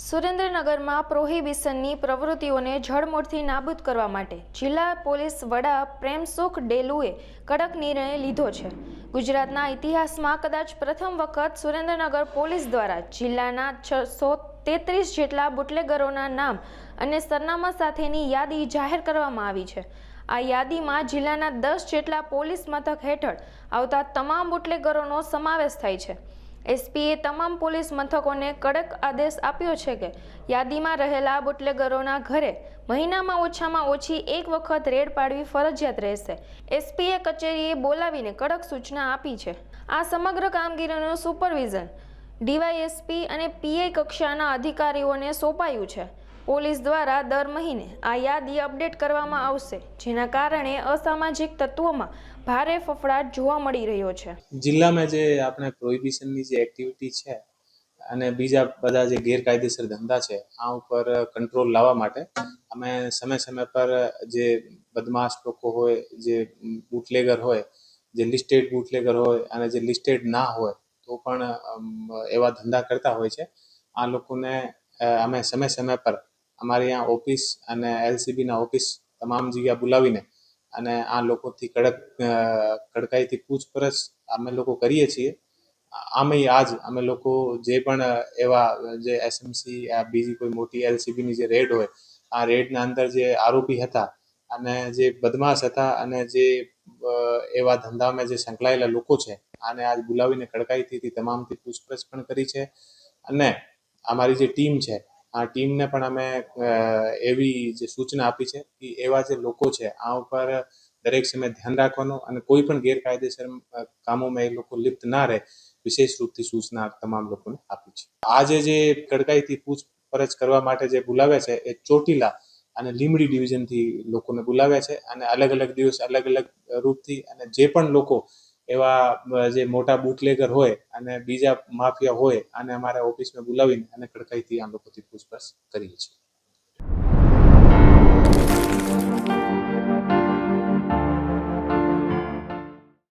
સુરેન્દ્રનગરમાં પ્રોહિબિશનની પ્રવૃત્તિઓને જડમૂળથી નાબૂદ કરવા માટે જિલ્લા પોલીસ વડા પ્રેમસુખ ડેલુએ કડક નિર્ણય લીધો છે. ગુજરાતના ઇતિહાસમાં કદાચ પ્રથમ વખત સુરેન્દ્રનગર પોલીસ દ્વારા જિલ્લાના છસો તેત્રીસ જેટલા બુટલેગરોના નામ અને સરનામા સાથેની યાદી જાહેર કરવામાં આવી છે. આ યાદીમાં જિલ્લાના દસ જેટલા પોલીસ મથક હેઠળ આવતા તમામ બુટલેગરોનો સમાવેશ થાય છે. એસપીએ તમામ પોલીસ મથકોને કડક આદેશ આપ્યો છે કે યાદીમાં રહેલા બુટલેગરોના ઘરે મહિનામાં ઓછામાં ઓછી એક વખત રેડ પાડવી ફરજિયાત રહેશે. એસપીએ કચેરીએ બોલાવીને કડક સૂચના આપી છે. આ સમગ્ર કામગીરીનું સુપરવિઝન ડીવાયએસપી અને પીઆઈ કક્ષાના અધિકારીઓને સોંપાયું છે. પોલીસ દ્વારા દર મહિને આ યાદી અપડેટ કરવામાં આવશે, જેના કારણે અસામાજિક તત્વોમાં ભારે ફફડાટ જોવા મળી રહ્યો છે. જિલ્લામાં જે આપણે પ્રોહિબિશનની જે એક્ટિવિટી છે અને બીજા બધા જે ગેરકાયદેસર ધંધા છે, આ ઉપર કંટ્રોલ લાવવા માટે અમે સમય સમય પર જે બદમાશ લોકો હોય, જે બુટલેગર હોય, જે લિસ્ટેડ બુટલેગર હોય અને જે લિસ્ટેડ ના હોય, તો પણ એવા ધંધા કરતા હોય છે. આ લોકોને અમે સમય સમય પર અમારી અહીંયા ઓફિસ અને એલસીબીના ઓફિસ તમામ જગ્યા બોલાવીને અને આ લોકોથી કડક કડકાઈથી પૂછપરછ અમે લોકો કરીએ છીએ. આમે આજ અમે લોકો જે પણ એવા જે એસએમસી બીજી કોઈ મોટી એલસીબીની જે રેડ હોય, આ રેડના અંદર જે આરોપી હતા અને જે બદમાશ હતા અને જે એવા ધંધામાં જે સંકળાયેલા લોકો છે, આને આજ બોલાવીને કડકાઈથી તમામથી પૂછપરછ પણ કરી છે. અને અમારી જે ટીમ છે આ ટીમને પણ અમે એવી જે સૂચના આપી છે કે એવા જે લોકો છે, આ ઉપર દરેક સમયે ધ્યાન રાખવાનું અને કોઈ પણ ગેરકાયદેસર કામોમાં એ લોકો લિપ્ત ના રહે, વિશેષ રૂપથી સૂચના તમામ લોકોને આપી છે. આજે જે કડકાઈથી પૂછપરછ કરવા માટે જે બોલાવ્યા છે, એ ચોટીલા અને લીમડી ડિવિઝનથી લોકોને બોલાવ્યા છે અને અલગ અલગ દિવસ અલગ અલગ રૂપથી અને જે પણ લોકો એવા જે મોટા બુટલેગર હોય અને બીજા માફિયા હોય અને અમારા ઓફિસમાં બોલાવીને અને કડકાઈથી આ લોકોથી પૂછપરછ કરીએ છીએ.